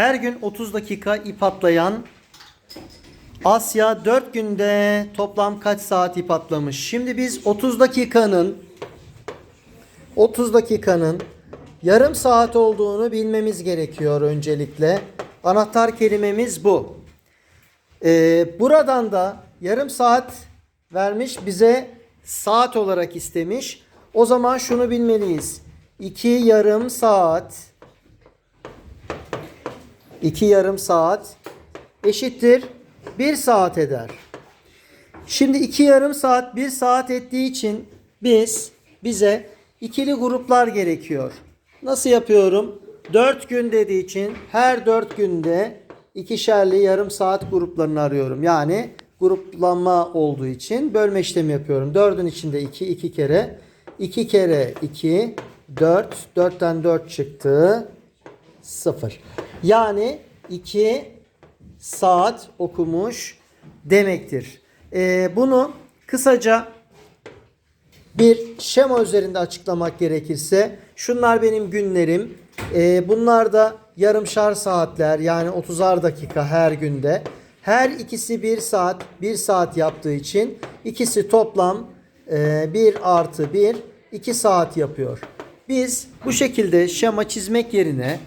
Her gün 30 dakika ip atlayan Asya 4 günde toplam kaç saat ip atlamış? Şimdi biz 30 dakikanın 30 dakikanın yarım saat olduğunu bilmemiz gerekiyor öncelikle. Anahtar kelimemiz bu. Ee, buradan da yarım saat vermiş bize saat olarak istemiş. O zaman şunu bilmeliyiz. 2 yarım saat 2 yarım saat eşittir 1 saat eder. Şimdi 2 yarım saat 1 saat ettiği için biz bize ikili gruplar gerekiyor. Nasıl yapıyorum? 4 gün dediği için her 4 günde ikişerli yarım saat gruplarını arıyorum. Yani gruplanma olduğu için bölme işlemi yapıyorum. 4'ün içinde 2, 2 kere. 2 kere 2, 4. 4'ten 4 çıktı. 0. Yani 2 saat okumuş demektir. Ee, bunu kısaca bir şema üzerinde açıklamak gerekirse şunlar benim günlerim. Ee, bunlar da yarımşar saatler yani 30'ar dakika her günde. Her ikisi 1 saat 1 saat yaptığı için ikisi toplam e, 1 artı 1 2 saat yapıyor. Biz bu şekilde şema çizmek yerine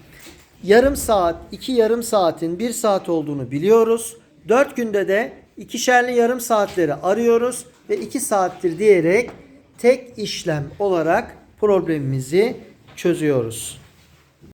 yarım saat, iki yarım saatin bir saat olduğunu biliyoruz. Dört günde de ikişerli yarım saatleri arıyoruz ve iki saattir diyerek tek işlem olarak problemimizi çözüyoruz.